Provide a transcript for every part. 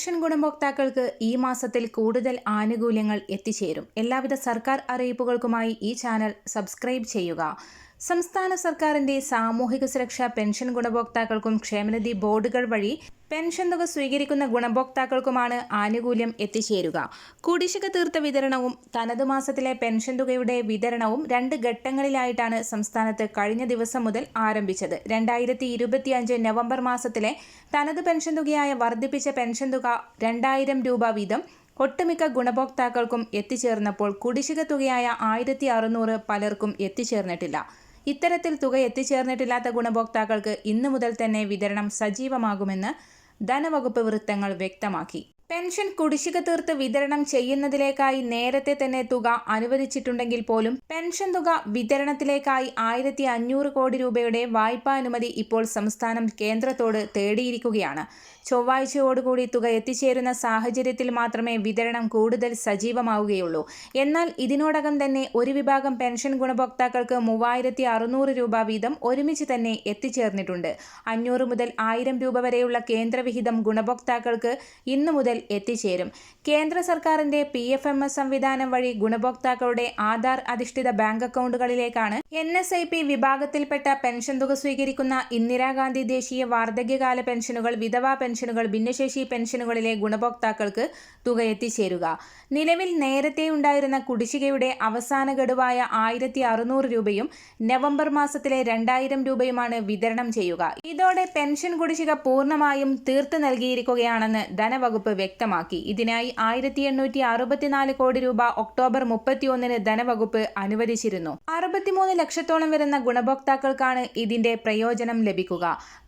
Pension ഗുണഭോക്താക്കൾക്ക് ഈ മാസത്തിൽ കൂടുതൽ ആനുകൂല്യങ്ങൾ എത്തിച്ചേരും. എല്ലാവിധ സർക്കാർ അറിയിപ്പുകൾക്കുമായി ഈ ചാനൽ സബ്സ്ക്രൈബ് ചെയ്യുക. സംസ്ഥാന സർക്കാരിന്റെ സാമൂഹിക സുരക്ഷാ പെൻഷൻ ഗുണഭോക്താക്കൾക്കും ക്ഷേമനിധി ബോർഡുകൾ വഴി പെൻഷൻ തുക സ്വീകരിക്കുന്ന ഗുണഭോക്താക്കൾക്കുമാണ് ആനുകൂല്യം എത്തിച്ചേരുക. കുടിശ്ശിക തീർത്ത വിതരണവും തനതു മാസത്തിലെ പെൻഷൻ തുകയുടെ വിതരണവും രണ്ട് ഘട്ടങ്ങളിലായിട്ടാണ് സംസ്ഥാനത്ത് കഴിഞ്ഞ ദിവസം മുതൽ ആരംഭിച്ചത്. രണ്ടായിരത്തി ഇരുപത്തിയഞ്ച് നവംബർ മാസത്തിലെ തനത് പെൻഷൻ തുകയായ വർദ്ധിപ്പിച്ച പെൻഷൻ തുക രണ്ടായിരം രൂപ വീതം ഒട്ടുമിക്ക ഗുണഭോക്താക്കൾക്കും എത്തിച്ചേർന്നപ്പോൾ കുടിശ്ശിക തുകയായ ആയിരത്തി പലർക്കും എത്തിച്ചേർന്നിട്ടില്ല. ഇത്തരത്തിൽ തുക എത്തിച്ചേർന്നിട്ടില്ലാത്ത ഗുണഭോക്താക്കൾക്ക് ഇന്നു മുതൽ തന്നെ വിതരണം സജീവമാകുമെന്ന് ധനവകുപ്പ് വൃത്തങ്ങൾ വ്യക്തമാക്കി. പെൻഷൻ കുടിശ്ശിക തീർത്ത് വിതരണം ചെയ്യുന്നതിലേക്കായി നേരത്തെ തന്നെ തുക അനുവദിച്ചിട്ടുണ്ടെങ്കിൽ പോലും പെൻഷൻ തുക വിതരണത്തിലേക്കായി ആയിരത്തി അഞ്ഞൂറ് കോടി രൂപയുടെ വായ്പാ അനുമതി ഇപ്പോൾ സംസ്ഥാനം കേന്ദ്രത്തോട് തേടിയിരിക്കുകയാണ്. ചൊവ്വാഴ്ചയോടുകൂടി തുക എത്തിച്ചേരുന്ന സാഹചര്യത്തിൽ മാത്രമേ വിതരണം കൂടുതൽ സജീവമാവുകയുള്ളൂ. എന്നാൽ ഇതിനോടകം തന്നെ ഒരു വിഭാഗം പെൻഷൻ ഗുണഭോക്താക്കൾക്ക് മൂവായിരത്തി അറുന്നൂറ് രൂപ വീതം ഒരുമിച്ച് തന്നെ എത്തിച്ചേർന്നിട്ടുണ്ട്. അഞ്ഞൂറ് മുതൽ ആയിരം രൂപ വരെയുള്ള കേന്ദ്രവിഹിതം ഗുണഭോക്താക്കൾക്ക് ഇന്നു മുതൽ എത്തിച്ചേരും. കേന്ദ്ര സർക്കാരിന്റെ പി എഫ് എം എസ് സംവിധാനം വഴി ഗുണഭോക്താക്കളുടെ ആധാർ അധിഷ്ഠിത ബാങ്ക് അക്കൗണ്ടുകളിലേക്കാണ് എൻ എസ് ഐ പി വിഭാഗത്തിൽപ്പെട്ട പെൻഷൻ തുക സ്വീകരിക്കുന്ന ഇന്ദിരാഗാന്ധി ദേശീയ വാർദ്ധക്യകാല പെൻഷനുകൾ വിധവാ പെൻഷനുകൾ ഭിന്നശേഷി പെൻഷനുകളിലെ ഗുണഭോക്താക്കൾക്ക് തുക എത്തിച്ചേരുക നിലവിൽ നേരത്തെ ഉണ്ടായിരുന്ന കുടിശ്ശികയുടെ അവസാന ഗഡുവായ ആയിരത്തി അറുന്നൂറ് രൂപയും നവംബർ മാസത്തിലെ രണ്ടായിരം രൂപയുമാണ് വിതരണം ചെയ്യുക. ഇതോടെ പെൻഷൻ കുടിശ്ശിക പൂർണമായും തീർത്തു നൽകിയിരിക്കുകയാണെന്ന് ധനവകുപ്പ് വ്യക്തമാക്കി. ഇതിനായി ആയിരത്തി എണ്ണൂറ്റി അറുപത്തിനാല് കോടി രൂപ ഒക്ടോബർ മുപ്പത്തിയൊന്നിന് ധനവകുപ്പ് അനുവദിച്ചിരുന്നു. അറുപത്തിമൂന്ന് ലക്ഷത്തോളം വരുന്ന ഗുണഭോക്താക്കൾക്കാണ് ഇതിന്റെ പ്രയോജനം ലഭിക്കുക.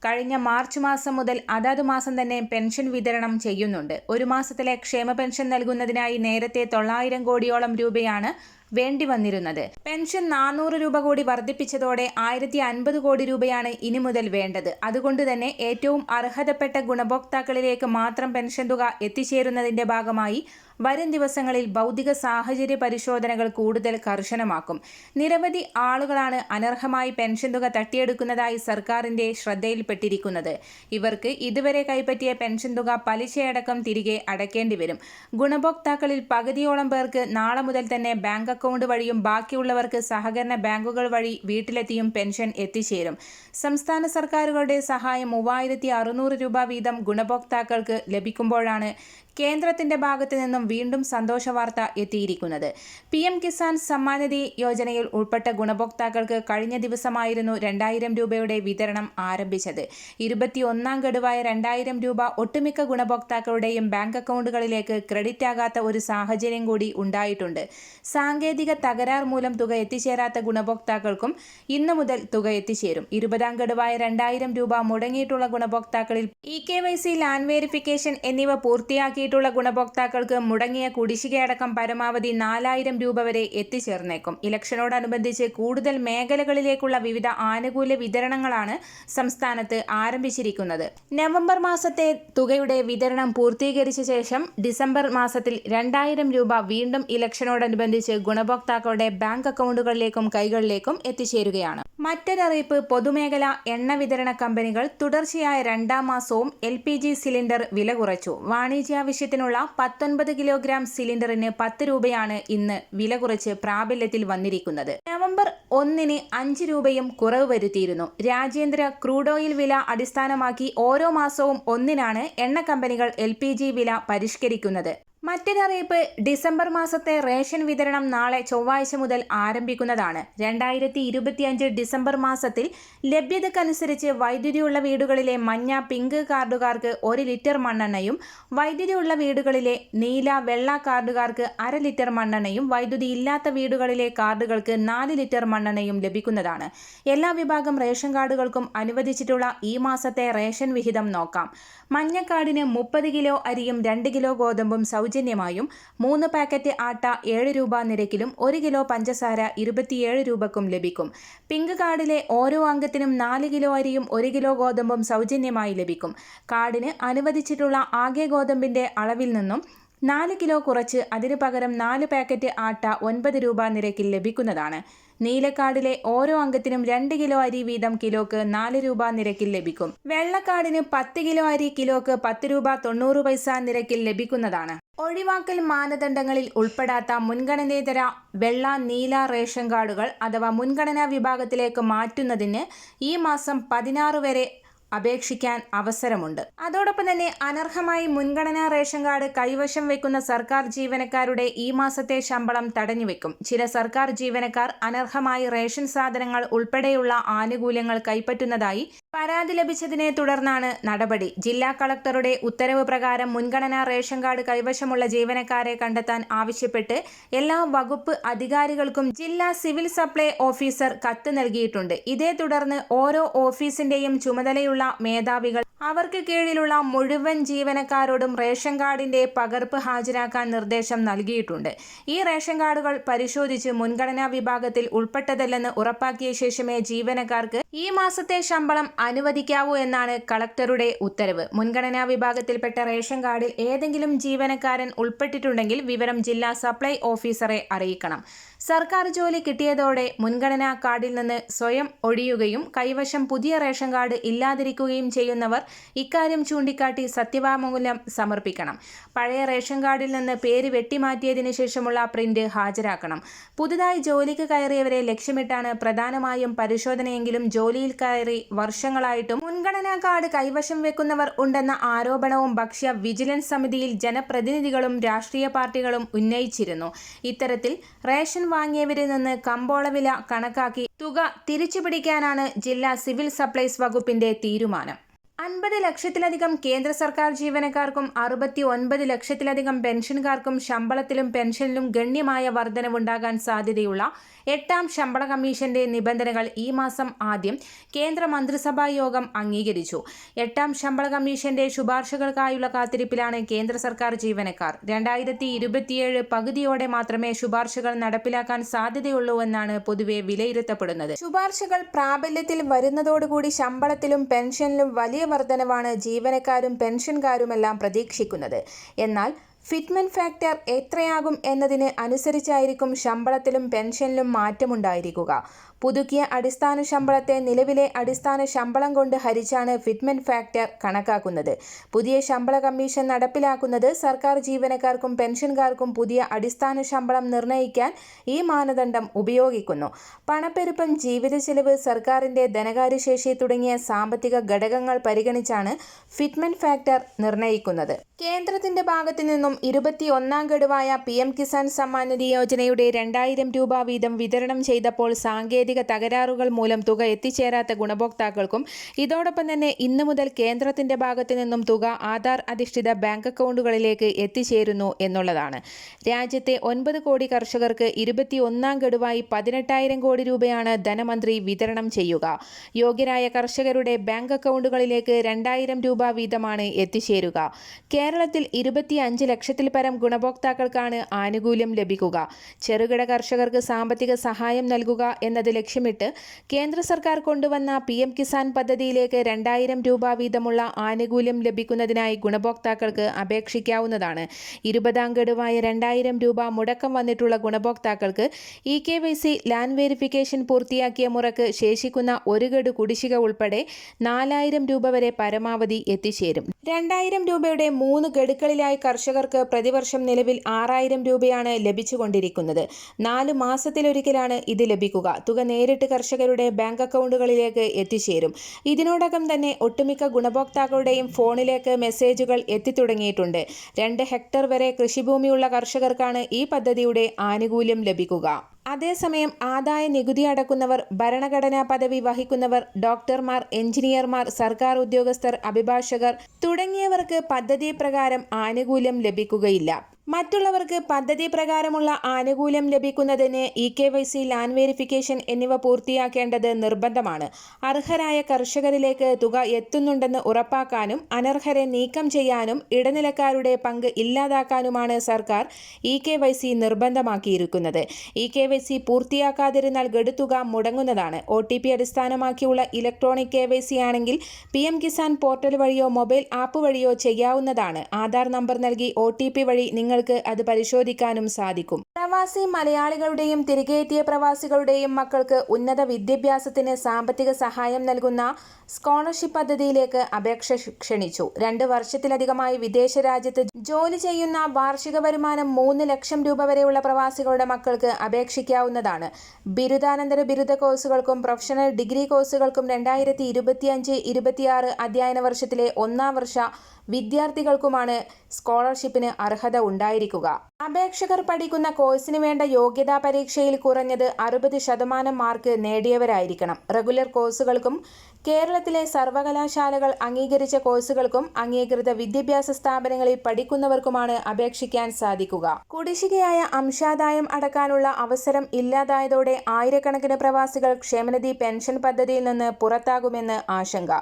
കഴിഞ്ഞ മാർച്ച് മാസം മുതൽ അതാത് മാസം തന്നെ പെൻഷൻ വിതരണം ചെയ്യുന്നുണ്ട്. ഒരു മാസത്തിലെ ക്ഷേമ പെൻഷൻ നൽകുന്നതിനായി നേരത്തെ തൊള്ളായിരം കോടിയോളം രൂപയാണ് വേണ്ടി വന്നിരുന്നത്. പെൻഷൻ നാനൂറ് രൂപ കൂടി വർദ്ധിപ്പിച്ചതോടെ ആയിരത്തി അൻപത് കോടി രൂപയാണ് ഇനി മുതൽ വേണ്ടത്. അതുകൊണ്ട് തന്നെ ഏറ്റവും അർഹതപ്പെട്ട ഗുണഭോക്താക്കളിലേക്ക് മാത്രം പെൻഷൻ തുക എത്തിച്ചേരുന്നതിന്റെ ഭാഗമായി വരും ദിവസങ്ങളിൽ ഭൗതിക സാഹചര്യ പരിശോധനകൾ കൂടുതൽ കർശനമാക്കും. നിരവധി ആളുകളാണ് അനർഹമായി പെൻഷൻ തുക തട്ടിയെടുക്കുന്നതായി സർക്കാരിന്റെ ശ്രദ്ധയിൽപ്പെട്ടിരിക്കുന്നത്. ഇവർക്ക് ഇതുവരെ കൈപ്പറ്റിയ പെൻഷൻ തുക പലിശയടക്കം തിരികെ അടയ്ക്കേണ്ടി വരും. ഗുണഭോക്താക്കളിൽ പകുതിയോളം പേർക്ക് നാളെ മുതൽ തന്നെ ബാങ്ക് അക്കൗണ്ട് വഴിയും ബാക്കിയുള്ളവർക്ക് സഹകരണ ബാങ്കുകൾ വഴി വീട്ടിലെത്തിയും പെൻഷൻ എത്തിച്ചേരും. സംസ്ഥാന സർക്കാരുകളുടെ സഹായം മൂവായിരത്തി രൂപ വീതം ഗുണഭോക്താക്കൾക്ക് ലഭിക്കുമ്പോഴാണ് കേന്ദ്രത്തിന്റെ ഭാഗത്തു നിന്നും വീണ്ടും സന്തോഷ വാർത്ത എത്തിയിരിക്കുന്നത്. പി എം കിസാൻ സമ്മാനനിധി യോജനയിൽ ഉൾപ്പെട്ട ഗുണഭോക്താക്കൾക്ക് കഴിഞ്ഞ ദിവസമായിരുന്നു രണ്ടായിരം രൂപയുടെ വിതരണം ആരംഭിച്ചത്. ഇരുപത്തിയൊന്നാം ഗഡുവായ രണ്ടായിരം രൂപ ഒട്ടുമിക്ക ഗുണഭോക്താക്കളുടെയും ബാങ്ക് അക്കൗണ്ടുകളിലേക്ക് ക്രെഡിറ്റ് ആകാത്ത ഒരു സാഹചര്യം കൂടി ഉണ്ടായിട്ടുണ്ട്. സാങ്കേതിക തകരാർ മൂലം തുക എത്തിച്ചേരാത്ത ഗുണഭോക്താക്കൾക്കും ഇന്നു മുതൽ തുക എത്തിച്ചേരും. ഇരുപതാം ഗഡുവായ രണ്ടായിരം രൂപ മുടങ്ങിയിട്ടുള്ള ഗുണഭോക്താക്കളിൽ E K Y C land verification എന്നിവ പൂർത്തിയാക്കി നൽകിയിട്ടുള്ള ഗുണഭോക്താക്കൾക്ക് മുടങ്ങിയ കുടിശ്ശികയടക്കം പരമാവധി നാലായിരം രൂപ വരെ എത്തിച്ചേർന്നേക്കും. ഇലക്ഷനോടനുബന്ധിച്ച് കൂടുതൽ മേഖലകളിലേക്കുള്ള വിവിധ ആനുകൂല്യ വിതരണങ്ങളാണ് സംസ്ഥാനത്ത് ആരംഭിച്ചിരിക്കുന്നത്. നവംബർ മാസത്തെ തുകയുടെ വിതരണം പൂർത്തീകരിച്ച ശേഷം ഡിസംബർ മാസത്തിൽ രണ്ടായിരം രൂപ വീണ്ടും ഇലക്ഷനോടനുബന്ധിച്ച് ഗുണഭോക്താക്കളുടെ ബാങ്ക് അക്കൗണ്ടുകളിലേക്കും കൈകളിലേക്കും എത്തിച്ചേരുകയാണ്. മറ്റൊരറിയിപ്പ് പൊതുമേഖല എണ്ണ വിതരണ കമ്പനികൾ തുടർച്ചയായ രണ്ടാം മാസവും എൽ പി ജി സിലിണ്ടർ വില കുറച്ചു. വാണിജ്യാവശ്യത്തിനുള്ള പത്തൊൻപത് കിലോഗ്രാം സിലിണ്ടറിന് പത്ത് രൂപയാണ് ഇന്ന് വില കുറച്ച് പ്രാബല്യത്തിൽ വന്നിരിക്കുന്നത്. നവംബർ ഒന്നിന് അഞ്ച് രൂപയും കുറവ് വരുത്തിയിരുന്നു. രാജ്യാന്തര ക്രൂഡ് ഓയിൽ വില അടിസ്ഥാനമാക്കി ഓരോ മാസവും ഒന്നിനാണ് എണ്ണ കമ്പനികൾ എൽ വില പരിഷ്കരിക്കുന്നത്. മറ്റൊരറിയിപ്പ് ഡിസംബർ മാസത്തെ റേഷൻ വിതരണം നാളെ ചൊവ്വാഴ്ച മുതൽ ആരംഭിക്കുന്നതാണ്. രണ്ടായിരത്തി ഇരുപത്തിയഞ്ച് ഡിസംബർ മാസത്തിൽ ലഭ്യതക്കനുസരിച്ച് വൈദ്യുതിയുള്ള വീടുകളിലെ മഞ്ഞ പിങ്ക് കാർഡുകാർക്ക് ഒരു ലിറ്റർ മണ്ണെണ്ണയും വൈദ്യുതിയുള്ള വീടുകളിലെ നീല വെള്ള കാർഡുകാർക്ക് അര ലിറ്റർ മണ്ണെണ്ണയും വൈദ്യുതി ഇല്ലാത്ത വീടുകളിലെ കാർഡുകൾക്ക് നാല് ലിറ്റർ മണ്ണെണ്ണയും ലഭിക്കുന്നതാണ്. എല്ലാ വിഭാഗം റേഷൻ കാർഡുകൾക്കും അനുവദിച്ചിട്ടുള്ള ഈ മാസത്തെ റേഷൻ വിഹിതം നോക്കാം. മഞ്ഞക്കാർഡിന് മുപ്പത് കിലോ അരിയും രണ്ട് കിലോ ഗോതമ്പും സൗജന്യമായും മൂന്ന് പാക്കറ്റ് ആട്ട ഏഴ് രൂപ നിരക്കിലും ഒരു കിലോ പഞ്ചസാര ഇരുപത്തിയേഴ് രൂപക്കും ലഭിക്കും. പിങ്ക് കാർഡിലെ ഓരോ അംഗത്തിനും നാല് കിലോ അരിയും ഒരു കിലോ ഗോതമ്പും സൗജന്യമായി ലഭിക്കും. കാർഡിന് അനുവദിച്ചിട്ടുള്ള ആകെ ഗോതമ്പിന്റെ അളവിൽ നിന്നും നാല് കിലോ കുറച്ച് അതിനു പകരം നാല് പാക്കറ്റ് ആട്ട ഒൻപത് രൂപ നിരക്കിൽ ലഭിക്കുന്നതാണ്. നീലക്കാടിലെ ഓരോ അംഗത്തിനും രണ്ട് കിലോ അരി വീതം കിലോക്ക് നാല് രൂപ നിരക്കിൽ ലഭിക്കും. വെള്ളക്കാടിന് പത്ത് കിലോ അരി കിലോക്ക് പത്ത് രൂപ തൊണ്ണൂറ് പൈസ നിരക്കിൽ ലഭിക്കുന്നതാണ്. ഒഴിവാക്കൽ മാനദണ്ഡങ്ങളിൽ ഉൾപ്പെടാത്ത മുൻഗണനേതര വെള്ള നീല റേഷൻ കാർഡുകൾ അഥവാ മുൻഗണനാ വിഭാഗത്തിലേക്ക് മാറ്റുന്നതിന് ഈ മാസം പതിനാറ് വരെ അപേക്ഷിക്കാൻ അവസരമുണ്ട്. അതോടൊപ്പം തന്നെ അനർഹമായി മുൻഗണനാ റേഷൻ കാർഡ് കൈവശം വെക്കുന്ന സർക്കാർ ജീവനക്കാരുടെ ഈ മാസത്തെ ശമ്പളം തടഞ്ഞുവെക്കും. ചില സർക്കാർ ജീവനക്കാർ അനർഹമായി റേഷൻ സാധനങ്ങൾ ഉൾപ്പെടെയുള്ള ആനുകൂല്യങ്ങൾ കൈപ്പറ്റുന്നതായി പരാതി ലഭിച്ചതിനെ തുടർന്നാണ് നടപടി. ജില്ലാ കളക്ടറുടെ ഉത്തരവ് പ്രകാരം മുൻഗണനാ റേഷൻ കാർഡ് കൈവശമുള്ള ജീവനക്കാരെ കണ്ടെത്താൻ ആവശ്യപ്പെട്ട് എല്ലാ വകുപ്പ് അധികാരികൾക്കും ജില്ലാ സിവിൽ സപ്ലൈ ഓഫീസർ കത്ത് നൽകിയിട്ടുണ്ട്. ഇതേ തുടർന്ന് ഓരോ ഓഫീസിന്റെയും ചുമതലയുള്ള മേധാവികൾ അവർക്ക് കീഴിലുള്ള മുഴുവൻ ജീവനക്കാരോടും റേഷൻ കാർഡിന്റെ പകർപ്പ് ഹാജരാക്കാൻ നിർദ്ദേശം നൽകിയിട്ടുണ്ട്. ഈ റേഷൻ കാർഡുകൾ പരിശോധിച്ച് മുൻഗണനാ വിഭാഗത്തിൽ ഉൾപ്പെട്ടതല്ലെന്ന് ഉറപ്പാക്കിയ ശേഷമേ ജീവനക്കാർക്ക് ഈ മാസത്തെ ശമ്പളം അനുവദിക്കാവൂ എന്നാണ് കളക്ടറുടെ ഉത്തരവ്. മുൻഗണനാ വിഭാഗത്തിൽപ്പെട്ട റേഷൻ കാർഡിൽ ഏതെങ്കിലും ജീവനക്കാരൻ ഉൾപ്പെട്ടിട്ടുണ്ടെങ്കിൽ വിവരം ജില്ലാ സപ്ലൈ ഓഫീസറെ അറിയിക്കണം. സർക്കാർ ജോലി കിട്ടിയതോടെ മുൻഗണനാ കാർഡിൽ നിന്ന് സ്വയം ഒഴിയുകയും കൈവശം പുതിയ റേഷൻ കാർഡ് ഇല്ലാതിരിക്കുകയും ചെയ്യുന്നവർ ഇക്കാര്യം ചൂണ്ടിക്കാട്ടി സത്യവാങ്മൂലം സമർപ്പിക്കണം. പഴയ റേഷൻ കാർഡിൽ നിന്ന് പേര് വെട്ടിമാറ്റിയതിനു ശേഷമുള്ള പ്രിന്റ് ഹാജരാക്കണം. പുതുതായി ജോലിക്ക് കയറിയവരെ ലക്ഷ്യമിട്ടാണ് പ്രധാനമായും പരിശോധനയെങ്കിലും ജോലിയിൽ കയറി വർഷങ്ങളായിട്ടും മുൻഗണനാ കാർഡ് കൈവശം വെക്കുന്നവർ ഉണ്ടെന്ന ആരോപണവും ഭക്ഷ്യ വിജിലൻസ് സമിതിയിൽ ജനപ്രതിനിധികളും രാഷ്ട്രീയ പാർട്ടികളും ഉന്നയിച്ചിരുന്നു. ഇത്തരത്തിൽ റേഷൻ വാങ്ങിയവരിൽ നിന്ന് കമ്പോള വില കണക്കാക്കി തുക തിരിച്ചുപിടിക്കാനാണ് ജില്ലാ സിവിൽ സപ്ലൈസ് വകുപ്പിന്റെ തീരുമാനം. അൻപത് ലക്ഷത്തിലധികം കേന്ദ്ര സർക്കാർ ജീവനക്കാർക്കും അറുപത്തി ഒൻപത് ലക്ഷത്തിലധികം പെൻഷൻകാർക്കും ശമ്പളത്തിലും പെൻഷനിലും ഗണ്യമായ വർധനവുണ്ടാകാൻ സാധ്യതയുള്ള എട്ടാം ശമ്പള കമ്മീഷന്റെ നിബന്ധനകൾ ഈ മാസം ആദ്യം കേന്ദ്ര മന്ത്രിസഭാ യോഗം അംഗീകരിച്ചു. എട്ടാം ശമ്പള കമ്മീഷന്റെ ശുപാർശകൾക്കായുള്ള കാത്തിരിപ്പിലാണ് കേന്ദ്ര സർക്കാർ ജീവനക്കാർ. രണ്ടായിരത്തി ഇരുപത്തിയേഴ് പകുതിയോടെ മാത്രമേ ശുപാർശകൾ നടപ്പിലാക്കാൻ സാധ്യതയുള്ളൂവെന്നാണ് പൊതുവെ വിലയിരുത്തപ്പെടുന്നത്. ശുപാർശകൾ പ്രാബല്യത്തിൽ വരുന്നതോടുകൂടി ശമ്പളത്തിലും പെൻഷനിലും വലിയ വർധനവാണ് ജീവനക്കാരും പെൻഷൻകാരുമെല്ലാം പ്രതീക്ഷിക്കുന്നത്. എന്നാൽ ഫിറ്റ്മെന്റ് ഫാക്ടർ എത്രയാകും എന്നതിന് അനുസരിച്ചായിരിക്കും ശമ്പളത്തിലും പെൻഷനിലും മാറ്റമുണ്ടായിരിക്കുക. പുതുക്കിയ അടിസ്ഥാന ശമ്പളത്തെ നിലവിലെ അടിസ്ഥാന ശമ്പളം കൊണ്ട് ഹരിച്ചാണ് ഫിറ്റ്മെന്റ് ഫാക്ടർ കണക്കാക്കുന്നത്. പുതിയ ശമ്പള കമ്മീഷൻ നടപ്പിലാക്കുന്നത് സർക്കാർ ജീവനക്കാർക്കും പെൻഷൻകാർക്കും പുതിയ അടിസ്ഥാന ശമ്പളം നിർണയിക്കാൻ ഈ മാനദണ്ഡം ഉപയോഗിക്കുന്നു. പണപ്പെരുപ്പം ജീവിത ചെലവ് സർക്കാരിന്റെ ധനകാര്യശേഷി തുടങ്ങിയ സാമ്പത്തിക ഘടകങ്ങൾ പരിഗണിച്ചാണ് ഫിറ്റ്മെന്റ് ഫാക്ടർ നിർണയിക്കുന്നത് കേന്ദ്രത്തിന്റെ ഭാഗത്തു നിന്നും ഇരുപത്തി ഒന്നാം ഗഡുവായ പി എം കിസാൻ സമ്മാൻ നിധി യോജനയുടെ രണ്ടായിരം രൂപ വീതം വിതരണം ചെയ്തപ്പോൾ സാങ്കേതിക തകരാറുകൾ മൂലം തുക എത്തിച്ചേരാത്ത ഗുണഭോക്താക്കൾക്കും ഇതോടൊപ്പം തന്നെ ഇന്നു മുതൽ കേന്ദ്രത്തിന്റെ ഭാഗത്തു നിന്നും തുക ആധാർ അധിഷ്ഠിത ബാങ്ക് അക്കൗണ്ടുകളിലേക്ക് എത്തിച്ചേരുന്നു എന്നുള്ളതാണ്. രാജ്യത്തെ ഒൻപത് കോടി കർഷകർക്ക് ഇരുപത്തി ഒന്നാം ഗഡുവായി പതിനെട്ടായിരം കോടി രൂപയാണ് ധനമന്ത്രി വിതരണം ചെയ്യുക. യോഗ്യരായ കർഷകരുടെ ബാങ്ക് അക്കൗണ്ടുകളിലേക്ക് രണ്ടായിരം രൂപ വീതമാണ് എത്തിച്ചേരുക. കേരളത്തിൽ ഇരുപത്തി അഞ്ച് ലക്ഷത്തിൽ പരം ഗുണഭോക്താക്കൾക്കാണ് ആനുകൂല്യം ലഭിക്കുക. ചെറുകിട കർഷകർക്ക് സാമ്പത്തിക സഹായം നൽകുക എന്നത് ലക്ഷ്യമിട്ട് കേന്ദ്ര സർക്കാർ കൊണ്ടുവന്ന പി എം കിസാൻ പദ്ധതിയിലേക്ക് രണ്ടായിരം രൂപ വീതമുള്ള ആനുകൂല്യം ലഭിക്കുന്നതിനായി ഗുണഭോക്താക്കൾക്ക് അപേക്ഷിക്കാവുന്നതാണ്. ഇരുപതാം ഗഡുവായ രണ്ടായിരം രൂപ മുടക്കം വന്നിട്ടുള്ള ഗുണഭോക്താക്കൾക്ക് E K Y C land verification പൂർത്തിയാക്കിയ മുറക്ക് ശേഷിക്കുന്ന ഒരു ഗഡു കുടിശ്ശിക ഉൾപ്പെടെ നാലായിരം രൂപ വരെ പരമാവധി എത്തിച്ചേരും. രണ്ടായിരം രൂപയുടെ മൂന്ന് ഗഡുക്കളിലായി കർഷകർക്ക് പ്രതിവർഷം നിലവിൽ ആറായിരം രൂപയാണ് ലഭിച്ചുകൊണ്ടിരിക്കുന്നത്. നാല് മാസത്തിലൊരിക്കലാണ് ഇത് ലഭിക്കുക. തുക നേരിട്ട് കർഷകരുടെ ബാങ്ക് അക്കൗണ്ടുകളിലേക്ക് എത്തിച്ചേരും. ഇതിനോടകം തന്നെ ഒട്ടുമിക്ക ഗുണഭോക്താക്കളുടെയും ഫോണിലേക്ക് മെസ്സേജുകൾ എത്തിത്തുടങ്ങിയിട്ടുണ്ട്. രണ്ട് ഹെക്ടർ വരെ കൃഷിഭൂമിയുള്ള കർഷകർക്കാണ് ഈ പദ്ധതിയുടെ ആനുകൂല്യം ലഭിക്കുക. അതേസമയം ആദായ നികുതി അടക്കുന്നവർ ഭരണഘടനാ പദവി വഹിക്കുന്നവർ ഡോക്ടർമാർ എഞ്ചിനീയർമാർ സർക്കാർ ഉദ്യോഗസ്ഥർ അഭിഭാഷകർ തുടങ്ങിയവർക്ക് പദ്ധതി പ്രകാരം ആനുകൂല്യം ലഭിക്കുകയില്ല. മറ്റുള്ളവർക്ക് പദ്ധതി പ്രകാരമുള്ള ആനുകൂല്യം ലഭിക്കുന്നതിന് E K Y C land verification എന്നിവ പൂർത്തിയാക്കേണ്ടത് നിർബന്ധമാണ്. അർഹരായ കർഷകരിലേക്ക് തുക എത്തുന്നുണ്ടെന്ന് ഉറപ്പാക്കാനും അനർഹരെ നീക്കം ചെയ്യാനും ഇടനിലക്കാരുടെ പങ്ക് ഇല്ലാതാക്കാനുമാണ് സർക്കാർ ഇ കെ വൈ സി നിർബന്ധമാക്കിയിരിക്കുന്നത്. ഇ കെ വൈ സി പൂർത്തിയാക്കാതിരുന്നാൽ ഗഡുത്തുക മുടങ്ങുന്നതാണ്. ഒ ടി പി അടിസ്ഥാനമാക്കിയുള്ള ഇലക്ട്രോണിക് കെ വൈ സി ആണെങ്കിൽ പി എം കിസാൻ പോർട്ടൽ വഴിയോ മൊബൈൽ ആപ്പ് വഴിയോ ചെയ്യാവുന്നതാണ്. ആധാർ നമ്പർ നൽകി ഒ ടി പി വഴി നിങ്ങൾക്ക് നിങ്ങൾക്ക് അത് പരിശോധിക്കാനും സാധിക്കും. പ്രവാസി മലയാളികളുടെയും തിരികെയെത്തിയ പ്രവാസികളുടെയും മക്കൾക്ക് ഉന്നത വിദ്യാഭ്യാസത്തിന് സാമ്പത്തിക സഹായം നൽകുന്ന സ്കോളർഷിപ്പ് പദ്ധതിയിലേക്ക് അപേക്ഷ ക്ഷണിച്ചു. രണ്ട് വർഷത്തിലധികമായി വിദേശ രാജ്യത്ത് ജോലി ചെയ്യുന്ന വാർഷിക വരുമാനം മൂന്ന് ലക്ഷം രൂപ വരെയുള്ള പ്രവാസികളുടെ മക്കൾക്ക് അപേക്ഷിക്കാവുന്നതാണ്. ബിരുദാനന്തര ബിരുദ കോഴ്സുകൾക്കും പ്രൊഫഷണൽ ഡിഗ്രി കോഴ്സുകൾക്കും രണ്ടായിരത്തി ഇരുപത്തിയഞ്ച് ഇരുപത്തിയാറ് അധ്യയന വർഷത്തിലെ ഒന്നാം വർഷ വിദ്യാർത്ഥികൾക്കുമാണ് സ്കോളർഷിപ്പിന് അർഹത ഉണ്ടായിരിക്കുക. അപേക്ഷകർ പഠിക്കുന്ന കോഴ്സിന് വേണ്ട യോഗ്യതാ പരീക്ഷയിൽ കുറഞ്ഞത് അറുപത് ശതമാനം മാർക്ക് നേടിയവരായിരിക്കണം. റെഗുലർ കോഴ്സുകൾക്കും കേരളത്തിലെ സർവകലാശാലകൾ അംഗീകരിച്ച കോഴ്സുകൾക്കും അംഗീകൃത വിദ്യാഭ്യാസ സ്ഥാപനങ്ങളിൽ പഠിക്കുന്നവർക്കുമാണ് അപേക്ഷിക്കാൻ സാധിക്കുക. കുടിശ്ശികയായ അംശാദായം അടക്കാനുള്ള അവസരം ഇല്ലാതായതോടെ ആയിരക്കണക്കിന് പ്രവാസികൾ ക്ഷേമനിധി പെൻഷൻ പദ്ധതിയിൽ നിന്ന് പുറത്താകുമെന്ന് ആശങ്ക.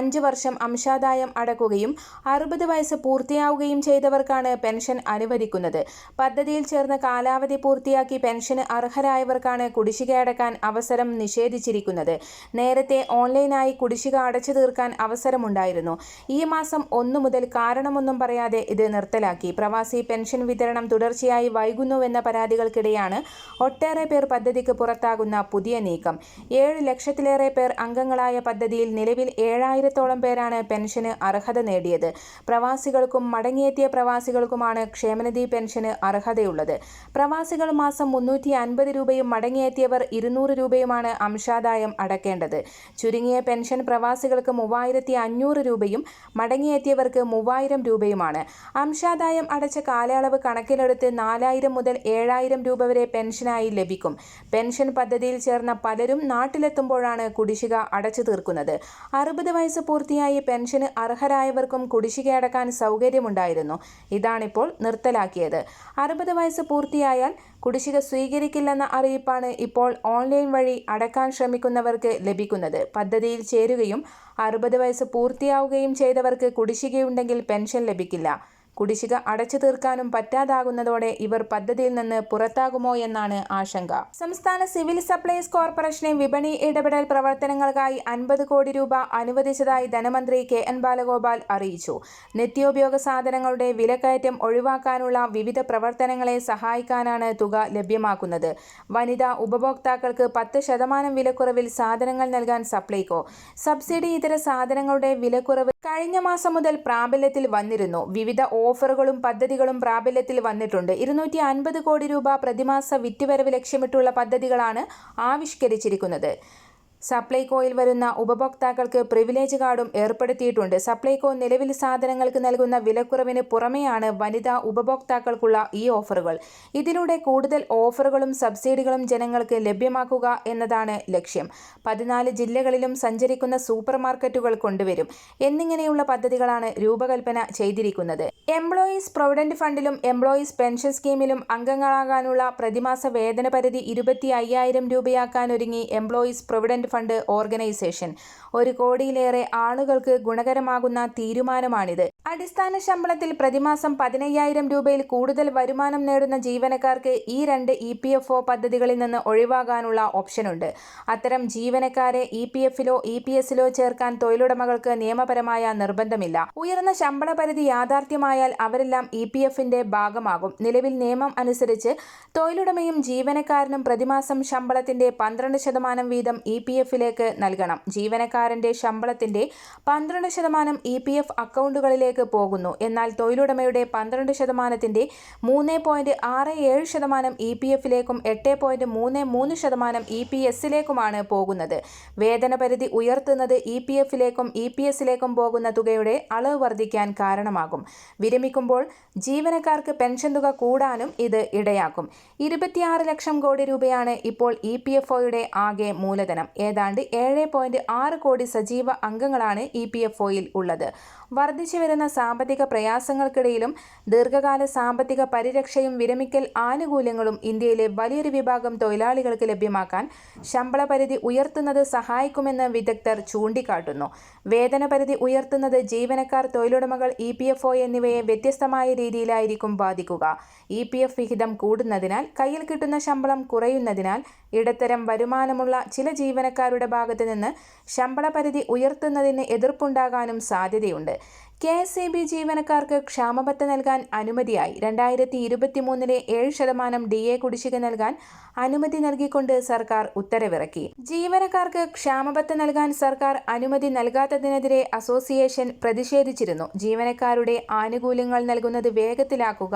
അഞ്ചു വർഷം അംശാദായം അടക്കുകയും അറുപത് വയസ്സ് പൂർത്തിയാവുകയും ചെയ്തവർക്കാണ് പെൻഷൻ അനുവദിക്കുന്നത്. പദ്ധതിയിൽ ചേർന്ന കാലാവധി പൂർത്തിയാക്കി പെൻഷന് അർഹരായവർക്കാണ് കുടിശ്ശിക അടക്കാൻ അവസരം നിഷേധിച്ചിരിക്കുന്നത്. നേരത്തെ ഓൺലൈനായി കുടിശ്ശിക അടച്ചു തീർക്കാൻ അവസരമുണ്ടായിരുന്നു. ഈ മാസം ഒന്നു മുതൽ കാരണമൊന്നും പറയാതെ ഇത് നിർത്തലാക്കി. പ്രവാസി പെൻഷൻ വിതരണം തുടർച്ചയായി വൈകുന്നുവെന്ന പരാതികൾക്കിടെയാണ് ഒട്ടേറെ പേർ പദ്ധതിക്ക് പുറത്താകുന്ന പുതിയ നീക്കം. ഏഴ് ലക്ഷത്തിലേറെ പേർ അംഗങ്ങളായ പദ്ധതിയിൽ നിലവിൽ ഏഴായിരത്തോളം പേരാണ് പെൻഷന് അർഹത നേടിയത്. പ്രവാസികൾക്കും മടങ്ങിയെത്തിയ പ്രവാസികൾക്കുമാണ് ക്ഷേമനിധി പെൻഷന് അർഹതയുള്ളത്. പ്രവാസികൾ മാസം മുന്നൂറ്റി അൻപത് രൂപയും മടങ്ങിയെത്തിയവർ ഇരുന്നൂറ് രൂപയുമാണ് അംശാദായം അടക്കേണ്ടത്. ചുരുങ്ങിയ പെൻഷൻ പ്രവാസികൾക്ക് മൂവായിരത്തി അഞ്ഞൂറ് രൂപയും മടങ്ങിയെത്തിയവർക്ക് മൂവായിരം രൂപയുമാണ്. അംശാദായം അടച്ച കാലയളവ് കണക്കിലെടുത്ത് നാലായിരം മുതൽ ഏഴായിരം രൂപ വരെ പെൻഷനായി ലഭിക്കും. പെൻഷൻ പദ്ധതിയിൽ ചേർന്ന പലരും നാട്ടിലെത്തുമ്പോഴാണ് കുടിശ്ശിക അടച്ചു തീർക്കുന്നത്. അറുപത് വയസ്സ് പൂർത്തിയായി പെൻഷന് അർഹരായവർക്കും കുടിശ്ശിക അടക്കാൻ സൗകര്യമുണ്ടായിരുന്നു. ഇതാണിപ്പോൾ നിർത്തലാക്കിയത്. അറുപത് വയസ്സ് പൂർത്തിയായാൽ കുടിശ്ശിക സ്വീകരിക്കില്ലെന്ന അറിയിപ്പാണ് ഇപ്പോൾ ഓൺലൈൻ വഴി അടക്കാൻ ശ്രമിക്കുന്നവർക്ക് ലഭിക്കുന്നത്. പദ്ധതിയിൽ ചേരുകയും അറുപത് വയസ്സ് പൂർത്തിയാവുകയും ചെയ്തവർക്ക് കുടിശ്ശികയുണ്ടെങ്കിൽ പെൻഷൻ ലഭിക്കില്ല. കുടിശ്ശിക അടച്ചു തീർക്കാനും പറ്റാതാകുന്നതോടെ ഇവർ പദ്ധതിയിൽ നിന്ന് പുറത്താകുമോ എന്നാണ് ആശങ്ക. സംസ്ഥാന സിവിൽ സപ്ലൈസ് കോർപ്പറേഷനെ വിപണി ഇടപെടൽ പ്രവർത്തനങ്ങൾക്കായി അൻപത് കോടി രൂപ അനുവദിച്ചതായി ധനമന്ത്രി കെ എൻ ബാലഗോപാൽ അറിയിച്ചു. നിത്യോപയോഗ സാധനങ്ങളുടെ വിലക്കയറ്റം ഒഴിവാക്കാനുള്ള വിവിധ പ്രവർത്തനങ്ങളെ സഹായിക്കാനാണ് തുക ലഭ്യമാക്കുന്നത്. വനിതാ ഉപഭോക്താക്കൾക്ക് പത്ത് ശതമാനം വിലക്കുറവിൽ സാധനങ്ങൾ നൽകാൻ സപ്ലൈകോ. സബ്സിഡി ഇതര സാധനങ്ങളുടെ വിലക്കുറവ് കഴിഞ്ഞ മാസം മുതൽ പ്രാബല്യത്തിൽ വന്നിരുന്നു. വിവിധ ഓഫറുകളും പദ്ധതികളും പ്രാബല്യത്തിൽ വന്നിട്ടുണ്ട്. ഇരുന്നൂറ്റി അൻപത് കോടി രൂപ പ്രതിമാസ വിറ്റുവരവ് ലക്ഷ്യമിട്ടുള്ള പദ്ധതികളാണ് ആവിഷ്കരിച്ചിരിക്കുന്നത്. സപ്ലൈകോയിൽ വരുന്ന ഉപഭോക്താക്കൾക്ക് പ്രിവിലേജ് കാർഡും ഏർപ്പെടുത്തിയിട്ടുണ്ട്. സപ്ലൈകോ നിലവിൽ സാധനങ്ങൾക്ക് നൽകുന്ന വിലക്കുറവിന് പുറമെയാണ് വനിതാ ഉപഭോക്താക്കൾക്കുള്ള ഈ ഓഫറുകൾ. ഇതിലൂടെ കൂടുതൽ ഓഫറുകളും സബ്സിഡികളും ജനങ്ങൾക്ക് ലഭ്യമാക്കുക എന്നതാണ് ലക്ഷ്യം. പതിനാല് ജില്ലകളിലും സഞ്ചരിക്കുന്ന സൂപ്പർ മാർക്കറ്റുകൾ കൊണ്ടുവരും. എന്നിങ്ങനെയുള്ള പദ്ധതികളാണ് രൂപകൽപ്പന ചെയ്തിരിക്കുന്നത്. എംപ്ലോയീസ് പ്രൊവിഡന്റ് ഫണ്ടിലും എംപ്ലോയീസ് പെൻഷൻ സ്കീമിലും അംഗങ്ങളാകാനുള്ള പ്രതിമാസ വേതന പരിധി ഇരുപത്തി അയ്യായിരം രൂപയാക്കാനൊരുങ്ങി എംപ്ലോയീസ് പ്രൊവിഡന്റ് ഫണ്ട് ഓർഗനൈസേഷൻ. ഒരു കോടിയിലേറെ ആളുകൾക്ക് ഗുണകരമാകുന്ന തീരുമാനമാണിത്. അടിസ്ഥാന ശമ്പളത്തിൽ പ്രതിമാസം പതിനയ്യായിരം രൂപയിൽ കൂടുതൽ വരുമാനം നേടുന്ന ജീവനക്കാർക്ക് ഈ രണ്ട് ഇ പി എഫ് ഒ പദ്ധതികളിൽ നിന്ന് ഒഴിവാകാനുള്ള ഓപ്ഷനുണ്ട്. അത്തരം ജീവനക്കാരെ ഇ പി എഫിലോ ഇ പി എസിലോ ചേർക്കാൻ തൊഴിലുടമകൾക്ക് നിയമപരമായ നിർബന്ധമില്ല. ഉയർന്ന ശമ്പള പരിധി യാഥാർത്ഥ്യമായാൽ അവരെല്ലാം ഇ പി എഫിന്റെ ഭാഗമാകും. നിലവിൽ നിയമം അനുസരിച്ച് തൊഴിലുടമയും ജീവനക്കാരനും പ്രതിമാസം ശമ്പളത്തിന്റെ പന്ത്രണ്ട് ശതമാനം വീതം ഇ പി എഫിലേക്ക് നൽകണം. ജീവനക്കാരന്റെ ശമ്പളത്തിന്റെ പന്ത്രണ്ട് ശതമാനം ഇ പി എഫ് അക്കൗണ്ടുകളിലേക്ക് പോകുന്നു. എന്നാൽ തൊഴിലുടമയുടെ പന്ത്രണ്ട് ശതമാനത്തിന്റെ മൂന്ന് പോയിന്റ് ആറ് ഏഴ് ശതമാനം ഇ പി എഫിലേക്കും എട്ട് പോയിന്റ് മൂന്ന് മൂന്ന് ശതമാനം ഇ പി എസിലേക്കുമാണ് പോകുന്നത്. വേതന പരിധി ഉയർത്തുന്നത് ഇ പി എഫിലേക്കും ഇ പി എസിലേക്കും പോകുന്ന തുകയുടെ അളവ് വർദ്ധിക്കാൻ കാരണമാകും. വിരമിക്കുമ്പോൾ ജീവനക്കാർക്ക് പെൻഷൻ തുക കൂടാനും ഇത് ഇടയാക്കും. ഇരുപത്തിയാറ് ലക്ഷം കോടി രൂപയാണ് ഇപ്പോൾ ഇ പി എഫ് ഒയുടെ ആകെ മൂലധനം. ഏതാണ്ട് ഏഴ് പോയിന്റ് ആറ് കോടി സജീവ അംഗങ്ങളാണ് ഇ പി എഫ് ഒയിൽ ഉള്ളത്. വർദ്ധിച്ചു വരുന്ന സാമ്പത്തിക പ്രയാസങ്ങൾക്കിടയിലും ദീർഘകാല സാമ്പത്തിക പരിരക്ഷയും വിരമിക്കൽ ആനുകൂല്യങ്ങളും ഇന്ത്യയിലെ വലിയൊരു വിഭാഗം തൊഴിലാളികൾക്ക് ലഭ്യമാക്കാൻ ശമ്പള പരിധി ഉയർത്തുന്നത് സഹായിക്കുമെന്ന് വിദഗ്ധർ ചൂണ്ടിക്കാട്ടുന്നു. വേതന പരിധി ഉയർത്തുന്നത് ജീവനക്കാർ തൊഴിലുടമകൾ ഇ പി എഫ് ഒ എന്നിവയെ വ്യത്യസ്തമായ രീതിയിലായിരിക്കും ബാധിക്കുക. ഇ പി എഫ് വിഹിതം കൂടുന്നതിനാൽ കയ്യിൽ കിട്ടുന്ന ശമ്പളം കുറയുന്നതിനാൽ ഇടത്തരം വരുമാനമുള്ള ചില ജീവനക്കാരുടെ ഭാഗത്തു നിന്ന് ശമ്പള പരിധി ഉയർത്തുന്നതിന് എതിർപ്പുണ്ടാകാനും സാധ്യതയുണ്ട്. കെ എസ് ഇ ബി ജീവനക്കാർക്ക് ക്ഷാമബത്ത നൽകാൻ അനുമതിയായി. രണ്ടായിരത്തി ഇരുപത്തി മൂന്നിലെ ഏഴ് ശതമാനം ഡി എ കുടിശ്ശിക നൽകാൻ അനുമതി നൽകിക്കൊണ്ട് സർക്കാർ ഉത്തരവിറക്കി. ജീവനക്കാർക്ക് ക്ഷാമബത്ത നൽകാൻ സർക്കാർ അനുമതി നൽകാത്തതിനെതിരെ അസോസിയേഷൻ പ്രതിഷേധിച്ചിരുന്നു. ജീവനക്കാരുടെ ആനുകൂല്യങ്ങൾ നൽകുന്നത് വേഗത്തിലാക്കുക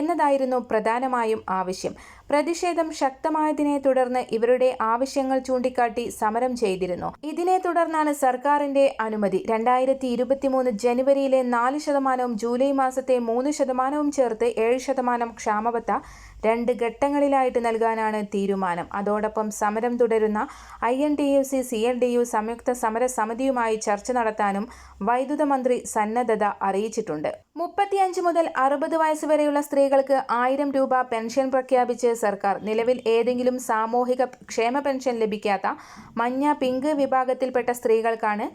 എന്നതായിരുന്നു പ്രധാനമായും ആവശ്യം. പ്രതിഷേധം ശക്തമായതിനെ തുടർന്ന് ഇവരുടെ ആവശ്യങ്ങൾ ചൂണ്ടിക്കാട്ടി സമരം ചെയ്തിരുന്നു. ഇതിനെ തുടർന്നാണ് സർക്കാരിന്റെ അനുമതി. രണ്ടായിരത്തി ഇരുപത്തിമൂന്ന് ജനുവരിയിലെ നാല് ശതമാനവും ജൂലൈ മാസത്തെ മൂന്ന് ശതമാനവും ചേർത്ത് ഏഴ് ശതമാനം ക്ഷാമബത്ത രണ്ട് ഘട്ടങ്ങളിലായിട്ട് നൽകാനാണ് തീരുമാനം. അതോടൊപ്പം സമരം തുടരുന്ന I N T U C C L D U സംയുക്ത സമര സമിതിയുമായി ചർച്ച നടത്താനും വൈദ്യുത മന്ത്രി സന്നദ്ധത അറിയിച്ചിട്ടുണ്ട്. മുപ്പത്തിയഞ്ച് മുതൽ അറുപത് വയസ്സ് വരെയുള്ള സ്ത്രീകൾക്ക് ആയിരം രൂപ പെൻഷൻ പ്രഖ്യാപിച്ച് സർക്കാർ നിലവിൽ ഏതെങ്കിലും സാമൂഹിക ക്ഷേമ പെൻഷൻ ലഭിക്കാത്ത മഞ്ഞ പിങ്ക് വിഭാഗത്തിൽപ്പെട്ട സ്ത്രീകൾക്കാണ്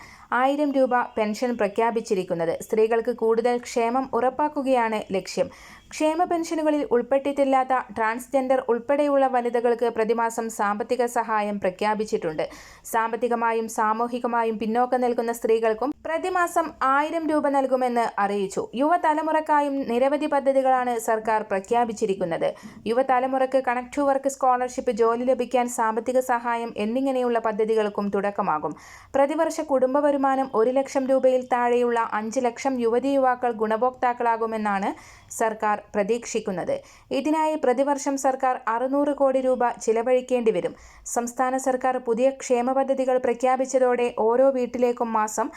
ആയിരം രൂപ പെൻഷൻ പ്രഖ്യാപിച്ചിരിക്കുന്നത്. സ്ത്രീകൾക്ക് കൂടുതൽ ക്ഷേമം ഉറപ്പാക്കുകയാണ് ലക്ഷ്യം. ക്ഷേമ പെൻഷനുകളിൽ ഉൾപ്പെട്ടിട്ടില്ലാത്ത ട്രാൻസ്ജെൻഡർ ഉൾപ്പെടെയുള്ള വനിതകൾക്ക് പ്രതിമാസം സാമ്പത്തിക സഹായം പ്രഖ്യാപിച്ചിട്ടുണ്ട്. സാമ്പത്തികമായും സാമൂഹികമായും പിന്നോക്കം നിൽക്കുന്ന സ്ത്രീകൾക്കും പ്രതിമാസം ആയിരം രൂപ നൽകുമെന്ന് അറിയിച്ചു. യുവതലമുറക്കായും നിരവധി പദ്ധതികളാണ് സർക്കാർ പ്രഖ്യാപിച്ചിരിക്കുന്നത്. യുവതലമുറക്ക് കണക്ട് ടു വർക്ക് സ്കോളർഷിപ്പ് ജോലി ലഭിക്കാൻ സാമ്പത്തിക സഹായം എന്നിങ്ങനെയുള്ള പദ്ധതികൾക്കും തുടക്കമാകും. പ്രതിവർഷ കുടുംബ വരുമാനം ഒരു ലക്ഷം രൂപയിൽ താഴെയുള്ള അഞ്ച് ലക്ഷം യുവതി യുവാക്കൾ ഗുണഭോക്താക്കളാകുമെന്നാണ് സർക്കാർ പ്രതീക്ഷിക്കുന്നത്. ഇതിനായി പ്രതിവർഷം സർക്കാർ അറുന്നൂറ് കോടി രൂപ ചിലവഴിക്കേണ്ടി വരും. സംസ്ഥാന സർക്കാർ പുതിയ ക്ഷേമ പദ്ധതികൾ പ്രഖ്യാപിച്ചതോടെ ഓരോ വീട്ടിലേക്കും മാസം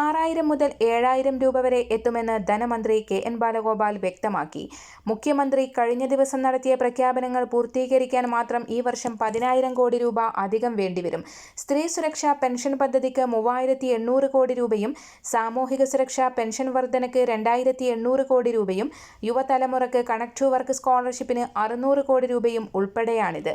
ആറായിരം മുതൽ ഏഴായിരം രൂപ വരെ എത്തുമെന്ന് ധനമന്ത്രി കെ എൻ ബാലഗോപാൽ വ്യക്തമാക്കി. മുഖ്യമന്ത്രി കഴിഞ്ഞ ദിവസം നടത്തിയ പ്രഖ്യാപനങ്ങൾ പൂർത്തീകരിക്കാൻ മാത്രം ഈ വർഷം പതിനായിരം കോടി രൂപ അധികം വേണ്ടിവരും സ്ത്രീ സുരക്ഷാ പെൻഷൻ പദ്ധതിക്ക് മൂവായിരത്തി എണ്ണൂറ് കോടി രൂപയും സാമൂഹിക സുരക്ഷാ പെൻഷൻ വർധനയ്ക്ക് രണ്ടായിരത്തി എണ്ണൂറ് കോടി രൂപയും യുവതലമുറക്ക് കണക്ട് ടു വർക്ക് സ്കോളർഷിപ്പിന് അറുന്നൂറ് കോടി രൂപയും ഉൾപ്പെടെയാണിത്.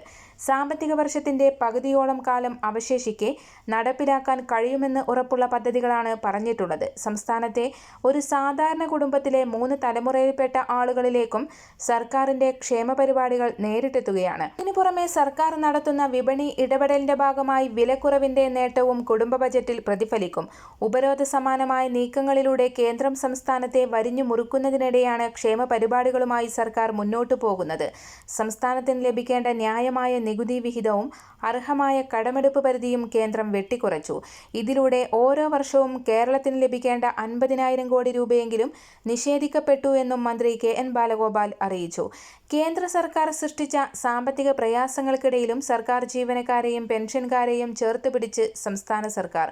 സാമ്പത്തിക വർഷത്തിന്റെ പകുതിയോളം കാലം അവശേഷിക്കെ നടപ്പിലാക്കാൻ കഴിയുമെന്ന് ഉറപ്പുള്ള പദ്ധതികളാണ് പറഞ്ഞിട്ടുള്ളത്. സംസ്ഥാനത്തെ ഒരു സാധാരണ കുടുംബത്തിലെ മൂന്ന് തലമുറയിൽപ്പെട്ട ആളുകളിലേക്കും സർക്കാരിന്റെ ക്ഷേമ പരിപാടികൾ നേരിട്ടെത്തുകയാണ്. ഇതിനു പുറമെ സർക്കാർ നടത്തുന്ന വിപണി ഇടപെടലിന്റെ ഭാഗമായി വിലക്കുറവിന്റെ നേട്ടവും കുടുംബ ബജറ്റിൽ പ്രതിഫലിക്കും. ഉപരോധ സമാനമായ നീക്കങ്ങളിലൂടെ കേന്ദ്രം സംസ്ഥാനത്തെ വരിഞ്ഞു മുറുക്കുന്നതിനിടെയാണ് ക്ഷേമ പരിപാടികളുമായി സർക്കാർ മുന്നോട്ടു പോകുന്നത്. സംസ്ഥാനത്തിന് ലഭിക്കേണ്ട ന്യായമായ നികുതി വിഹിതവും അർഹമായ കടമെടുപ്പ് പരിധിയും കേന്ദ്രം വെട്ടിക്കുറച്ചു. ഇതിലൂടെ ഓരോ വർഷവും കേരളത്തിന് ലഭിക്കേണ്ട അൻപതിനായിരം കോടി രൂപയെങ്കിലും നിഷേധിക്കപ്പെട്ടു എന്നും മന്ത്രി കെ എൻ ബാലഗോപാൽ അറിയിച്ചു. കേന്ദ്ര സർക്കാർ സൃഷ്ടിച്ച സാമ്പത്തിക പ്രയാസങ്ങൾക്കിടയിലും സർക്കാർ ജീവനക്കാരെയും പെൻഷൻകാരെയും ചേർത്ത് പിടിച്ച് സംസ്ഥാന സർക്കാർ.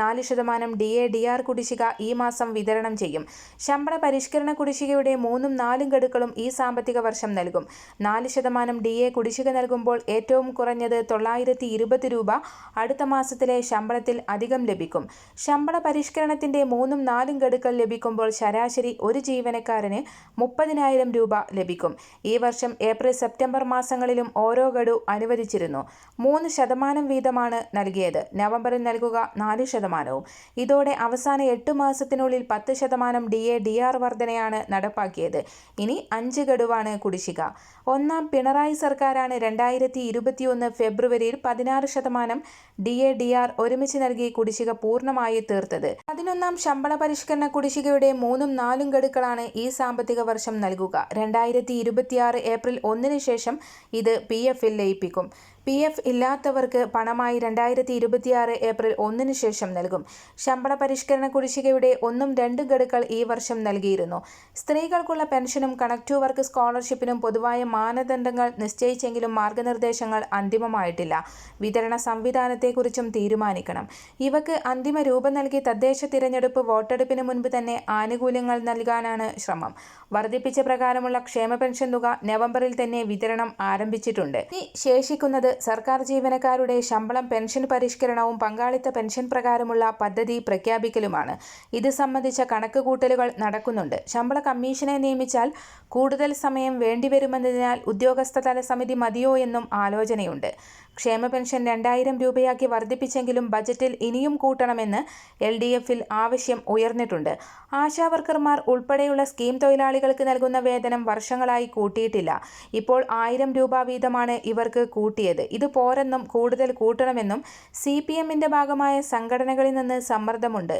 നാല് ശതമാനം ഡി എ ഡി ആർ കുടിശ്ശിക ഈ മാസം വിതരണം ചെയ്യും. ശമ്പള പരിഷ്കരണ കുടിശ്ശികയുടെ മൂന്നും നാലും ഗഡുക്കളും ഈ സാമ്പത്തിക വർഷം നൽകും. നാല് ശതമാനം ഡി എ കുടിശ്ശിക നൽകുമ്പോൾ ഏറ്റവും കുറഞ്ഞത് തൊള്ളായിരത്തി ഇരുപത് രൂപ അടുത്ത മാസത്തിലെ ശമ്പളത്തിൽ അധികം ലഭിക്കും. ശമ്പള പരിഷ്കരണത്തിന്റെ മൂന്നും നാലും ഗഡുക്കൾ ലഭിക്കുമ്പോൾ ശരാശരി ഒരു ജീവനക്കാരന് മുപ്പതിനായിരം രൂപ ലഭിക്കും. ഈ വർഷം ഏപ്രിൽ സെപ്റ്റംബർ മാസങ്ങളിലും ഓരോ ഗഡു അനുവദിച്ചിരുന്നു. മൂന്ന് ശതമാനം വീതമാണ് നൽകിയത്. നവംബറിൽ നൽകുക നാല് ശതമാനവും. ഇതോടെ അവസാന എട്ട് മാസത്തിനുള്ളിൽ പത്ത് ശതമാനം ഡി എ ഡി ആർ വർധനയാണ് നടപ്പാക്കിയത്. ഇനി അഞ്ച് ഗഡുവാണ് കുടിശ്ശിക. ഒന്നാം പിണറായി സർക്കാരാണ് രണ്ടായിരത്തി ഇരുപത്തിയൊന്ന് ഫെബ്രുവരിയിൽ പതിനാറ് ശതമാനം ഡി എ ഡി ആർ ഒരുമിച്ച് നൽകി കുടിശ്ശിക പൂർണമായി തീർത്തത്. പതിനൊന്നാം ശമ്പള പരിഷ്കരണ കുടിശ്ശികയുടെ മൂന്നും നാലും ഗഡുക്കളാണ് ഈ സാമ്പത്തിക വർഷം നൽകുക. രണ്ടായിരത്തി ഏപ്രിൽ ഒന്നിന് ശേഷം ഇത് പി എഫിൽ ലയിപ്പിക്കും. പി എഫ് ഇല്ലാത്തവർക്ക് പണമായി രണ്ടായിരത്തി ഇരുപത്തിയാറ് ഏപ്രിൽ ഒന്നിന് ശേഷം നൽകും. ശമ്പള പരിഷ്കരണ കുടിശ്ശികയുടെ ഒന്നും രണ്ടും ഗഡുക്കൾ ഈ വർഷം നൽകിയിരുന്നു. സ്ത്രീകൾക്കുള്ള പെൻഷനും കണക്ട് വർക്ക് സ്കോളർഷിപ്പിനും പൊതുവായ മാനദണ്ഡങ്ങൾ നിശ്ചയിച്ചെങ്കിലും മാർഗനിർദ്ദേശങ്ങൾ അന്തിമമായിട്ടില്ല. വിതരണ സംവിധാനത്തെക്കുറിച്ചും തീരുമാനിക്കണം. ഇവക്ക് അന്തിമ രൂപം നൽകി തദ്ദേശ തിരഞ്ഞെടുപ്പ് വോട്ടെടുപ്പിന് മുൻപ് തന്നെ ആനുകൂല്യങ്ങൾ നൽകാനാണ് ശ്രമം. വർദ്ധിപ്പിച്ച പ്രകാരമുള്ള ക്ഷേമ പെൻഷൻ തുക നവംബറിൽ തന്നെ വിതരണം ആരംഭിച്ചിട്ടുണ്ട്. ഇനി ശേഷിക്കുന്നത് സർക്കാർ ജീവനക്കാരുടെ ശമ്പളം പെൻഷൻ പരിഷ്കരണവും പങ്കാളിത്ത പെൻഷൻ പ്രകാരമുള്ള പദ്ധതി പ്രഖ്യാപിക്കലുമാണ്. ഇത് സംബന്ധിച്ച കണക്കുകൂട്ടലുകൾ നടക്കുന്നുണ്ട്. ശമ്പള കമ്മീഷനെ നിയമിച്ചാൽ കൂടുതൽ സമയം വേണ്ടിവരുമെന്നതിനാൽ ഉദ്യോഗസ്ഥതല സമിതി മതിയോ എന്നും ആലോചനയുണ്ട്. ക്ഷേമ പെൻഷൻ രണ്ടായിരം രൂപയാക്കി വർദ്ധിപ്പിച്ചെങ്കിലും ബജറ്റിൽ ഇനിയും കൂട്ടണമെന്ന് എൽ ഡി എഫിൽ ആവശ്യം ഉയർന്നിട്ടുണ്ട്. ആശാവർക്കർമാർ ഉൾപ്പെടെയുള്ള സ്കീം തൊഴിലാളികൾക്ക് നൽകുന്ന വേതനം വർഷങ്ങളായി കൂട്ടിയിട്ടില്ല. ഇപ്പോൾ ആയിരം രൂപ വീതമാണ് ഇവർക്ക് കൂട്ടിയത്. ഇത് പോരെന്നും കൂടുതൽ കൂട്ടണമെന്നും സി പി എമ്മിന്റെ ഭാഗമായ സംഘടനകളിൽ നിന്ന് സമ്മർദ്ദമുണ്ട്.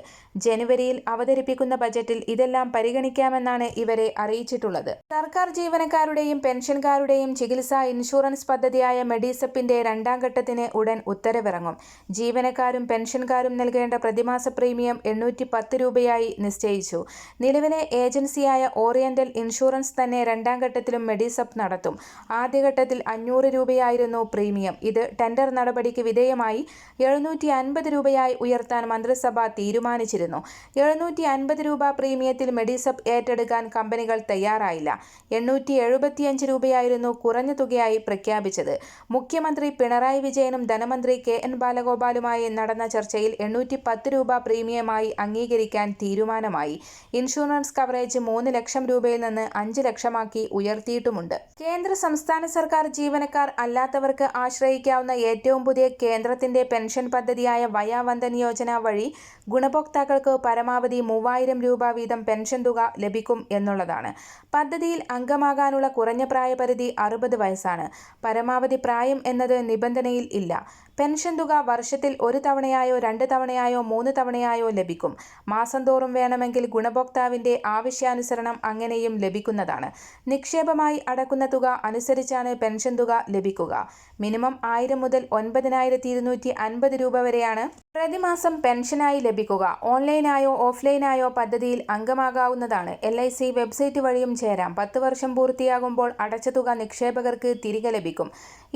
ജനുവരിയിൽ അവതരിപ്പിക്കുന്ന ബജറ്റിൽ ഇതെല്ലാം പരിഗണിക്കാമെന്നാണ് ഇവരെ അറിയിച്ചിട്ടുള്ളത്. സർക്കാർ ജീവനക്കാരുടെയും പെൻഷൻകാരുടെയും ചികിത്സാ ഇൻഷുറൻസ് പദ്ധതിയായ മെഡിസപ്പിന്റെ രണ്ടാം ഘട്ടത്തിന് ഉടൻ ഉത്തരവിറങ്ങും. ജീവനക്കാരും പെൻഷൻകാരും നൽകേണ്ട പ്രതിമാസ പ്രീമിയം എണ്ണൂറ്റി പത്ത് രൂപയായി നിശ്ചയിച്ചു. നിലവിലെ ഏജൻസിയായ ഓറിയന്റൽ ഇൻഷുറൻസ് തന്നെ രണ്ടാം ഘട്ടത്തിലും മെഡിസപ്പ് നടത്തും. ആദ്യഘട്ടത്തിൽ അഞ്ഞൂറ് രൂപയായിരുന്നു പ്രീമിയം. ഇത് ടെൻഡർ നടപടിക്ക് വിധേയമായി എഴുന്നൂറ്റി അൻപത് രൂപയായി ഉയർത്താൻ മന്ത്രിസഭ തീരുമാനിച്ചിരുന്നു. എഴുന്നൂറ്റി അൻപത് രൂപ പ്രീമിയത്തിൽ മെഡിസപ്പ് ഏറ്റെടുക്കാൻ കമ്പനികൾ തയ്യാറായില്ല. എണ്ണൂറ്റി എഴുപത്തിയഞ്ച് രൂപയായിരുന്നു കുറഞ്ഞ തുകയായി പ്രഖ്യാപിച്ചത്. മുഖ്യമന്ത്രി പിണറായി വിജയനും ധനമന്ത്രി കെ എൻ ബാലഗോപാലുമായി നടന്ന ചർച്ചയിൽ എണ്ണൂറ്റി പത്ത് രൂപ പ്രീമിയമായി അംഗീകരിക്കാൻ തീരുമാനമായി. ഇൻഷുറൻസ് കവറേജ് മൂന്ന് ലക്ഷം രൂപയിൽ നിന്ന് അഞ്ച് ലക്ഷമാക്കി ഉയർത്തിയിട്ടുമുണ്ട്. കേന്ദ്ര സംസ്ഥാന സർക്കാർ ജീവനക്കാർ അല്ലാത്തവർക്ക് ആശ്രയിക്കാവുന്ന ഏറ്റവും പുതിയ കേന്ദ്രത്തിന്റെ പെൻഷൻ പദ്ധതിയായ വയാവന്തൻ യോജന വഴി ഗുണഭോക്താക്കൾക്ക് പരമാവധി മൂവായിരം രൂപ വീതം പെൻഷൻ തുക ലഭിക്കും എന്നുള്ളതാണ്. പദ്ധതിയിൽ അംഗമാകാനുള്ള കുറഞ്ഞ പ്രായപരിധി അറുപത് വയസ്സാണ്. പരമാവധി പ്രായം എന്നത് നിബന്ധനയിൽ ഇല്ല പെൻഷൻ തുക വർഷത്തിൽ ഒരു തവണയായോ രണ്ട് തവണയായോ മൂന്ന് തവണയായോ ലഭിക്കും. മാസം തോറും വേണമെങ്കിൽ ഗുണഭോക്താവിന്റെ ആവശ്യാനുസരണം അങ്ങനെയും ലഭിക്കുന്നതാണ്. നിക്ഷേപമായി അടക്കുന്ന തുക അനുസരിച്ചാണ് പെൻഷൻ തുക ലഭിക്കുക. മിനിമം ആയിരം മുതൽ ഒൻപതിനായിരത്തി ഇരുന്നൂറ്റി അൻപത് രൂപ വരെയാണ് പ്രതിമാസം പെൻഷനായി ലഭിക്കുക. ഓൺലൈനായോ ഓഫ്ലൈനായോ പദ്ധതിയിൽ അംഗമാകാവുന്നതാണ്. എൽ ഐ സി വെബ്സൈറ്റ് വഴിയും ചേരാം. പത്ത് വർഷം പൂർത്തിയാകുമ്പോൾ അടച്ച തുക നിക്ഷേപകർക്ക് തിരികെ ലഭിക്കും.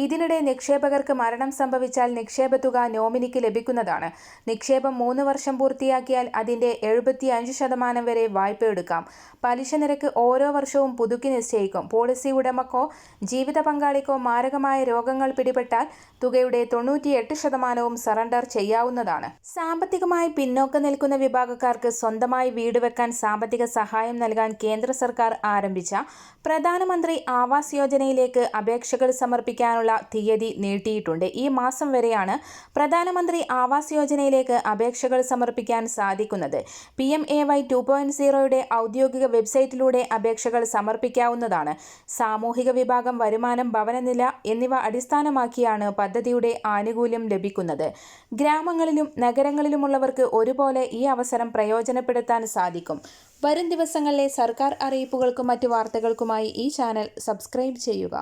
ഇതിനിടെ നിക്ഷേപകർക്ക് മരണം സംഭവിച്ചാൽ നിക്ഷേപ തുക നോമിനിക്ക് ലഭിക്കുന്നതാണ്. നിക്ഷേപം മൂന്ന് വർഷം പൂർത്തിയാക്കിയാൽ അതിന്റെ എഴുപത്തിയഞ്ച് ശതമാനം വരെ വായ്പ എടുക്കാം. പലിശ നിരക്ക് ഓരോ വർഷവും പുതുക്കി നിശ്ചയിക്കും. പോളിസി ഉടമക്കോ ജീവിത പങ്കാളിക്കോ മാരകമായ രോഗങ്ങൾ പിടിപെട്ടാൽ തുകയുടെ തൊണ്ണൂറ്റിയെട്ട് ശതമാനവും സറണ്ടർ ചെയ്യാവുന്നതാണ്. സാമ്പത്തികമായി പിന്നോക്കം നിൽക്കുന്ന വിഭാഗക്കാർക്ക് സ്വന്തമായി വീട് വെക്കാൻ സാമ്പത്തിക സഹായം നൽകാൻ കേന്ദ്ര സർക്കാർ ആരംഭിച്ച പ്രധാനമന്ത്രി ആവാസ് യോജനയിലേക്ക് അപേക്ഷകൾ സമർപ്പിക്കാനുള്ള തീയതി നീട്ടിയിട്ടുണ്ട്. ഈ മാസം വരെയാണ് പ്രധാനമന്ത്രി ആവാസ് യോജനയിലേക്ക് അപേക്ഷകൾ സമർപ്പിക്കാൻ സാധിക്കുന്നത്. P M A Y two point സീറോയുടെ ഔദ്യോഗിക വെബ്സൈറ്റിലൂടെ അപേക്ഷകൾ സമർപ്പിക്കാവുന്നതാണ്. സാമൂഹിക വിഭാഗം വരുമാനം ഭവനനില എന്നിവ അടിസ്ഥാനമാക്കിയാണ് പദ്ധതിയുടെ ആനുകൂല്യം ലഭിക്കുന്നത്. ഗ്രാമങ്ങളിലും നഗരങ്ങളിലുമുള്ളവർക്ക് ഒരുപോലെ ഈ അവസരം പ്രയോജനപ്പെടുത്താൻ സാധിക്കും. വരും ദിവസങ്ങളിലെ സർക്കാർ അറിയിപ്പുകൾക്കും മറ്റു വാർത്തകൾക്കുമായി ഈ ചാനൽ സബ്സ്ക്രൈബ് ചെയ്യുക.